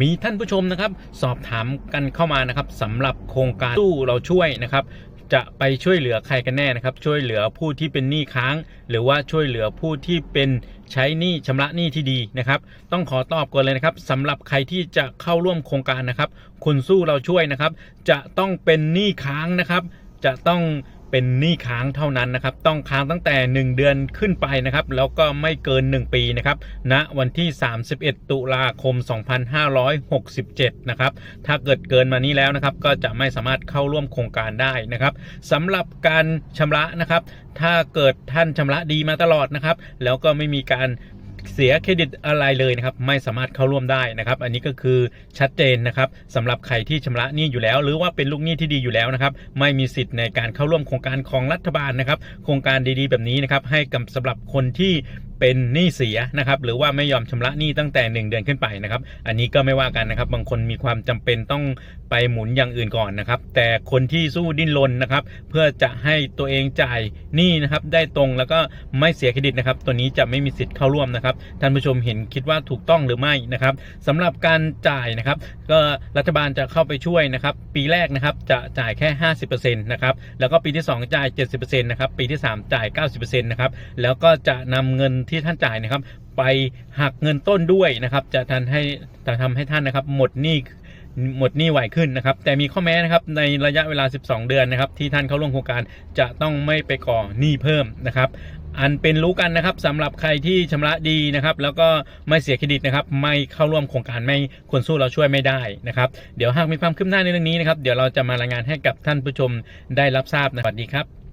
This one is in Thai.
มีท่านผู้ชมนะครับ สอบถามกันเข้ามานะครับสำหรับโครงการสู้เราช่วยนะครับ จะไปช่วยเหลือใครกันแน่นะครับ ช่วยเหลือผู้ที่เป็นหนี้ค้าง หรือว่าช่วยเหลือผู้ที่เป็นใช้หนี้ชำระหนี้ที่ดีนะครับ ต้องขอตอบก่อนเลยนะครับสำหรับใครที่จะเข้าร่วมโครงการนะครับ คุณสู้เราช่วยนะครับ จะต้องเป็นหนี้ค้างนะครับ จะต้อง เป็นหนี้ค้างเท่านั้นนะครับ ต้องค้างตั้งแต่ 1 เดือนขึ้นไปนะครับ แล้วก็ไม่เกิน 1 ปีนะครับณวันที่ 31 ตุลาคม 2567 นะครับ ถ้าเกิดเกินมานี้แล้วนะครับ ก็จะไม่สามารถเข้าร่วมโครงการได้นะครับสำหรับการชำระนะครับ ถ้าเกิดท่านชำระดีมาตลอดนะครับ แล้วก็ไม่มีการ เสียเครดิตอะไรเลยนะครับไม่สามารถเข้าร่วมได้นะครับ อันนี้ก็คือชัดเจนนะครับสำหรับใครที่ชำระหนี้อยู่แล้ว หรือว่าเป็นลูกหนี้ที่ดีอยู่แล้วนะครับไม่มีสิทธิ์ในการเข้าร่วมโครงการของรัฐบาลนะครับ โครงการดีๆ แบบนี้นะครับให้กับสำหรับคนที่ เป็นหนี้เสียนะครับหรือว่าไม่ยอมชำระหนี้ตั้งแต่ 1 เดือนขึ้นไปนะครับ อันนี้ก็ไม่ว่ากันนะครับ บางคนมีความจำเป็นต้องไปหมุนอย่างอื่นก่อนนะครับ แต่คนที่สู้ดิ้นรนนะครับ เพื่อจะให้ตัวเองจ่ายหนี้นะครับ ได้ตรงแล้วก็ไม่เสียเครดิตนะครับ ตัวนี้จะไม่มีสิทธิ์เข้าร่วมนะครับท่านผู้ชมเห็นคิดว่าถูกต้องหรือไม่นะครับสำหรับการจ่ายนะครับ ก็รัฐบาลจะเข้าไปช่วยนะครับ ปีแรกนะครับจะจ่ายแค่ 50%นะครับแล้วก็ปีที่ 2 จ่าย 70%นะครับปีที่ 3 จ่าย 90%นะครับแล้วก็จะนำเงินที่ท่านจ่ายนะครับ ไปหักเงินต้นด้วยนะครับ จะทันให้จะทำให้ท่านนะครับ หมดหนี้หมดหนี้ไวขึ้นนะครับ แต่มีข้อแม้นะครับในระยะเวลา 12 เดือนนะครับ ที่ท่านเข้าร่วมโครงการจะต้องไม่ไปก่อหนี้เพิ่มนะครับอันเป็นรู้กันนะครับสำหรับใครที่ชำระดีนะครับ แล้วก็ไม่เสียเครดิตนะครับ ไม่เข้าร่วมโครงการไม่ควรสู้เราช่วยไม่ได้นะครับ เดี๋ยวหากมีความคืบหน้าในเรื่องนี้นะครับ เดี๋ยวเราจะมารายงานให้กับท่านผู้ชมได้รับทราบนะสวัสดีครับ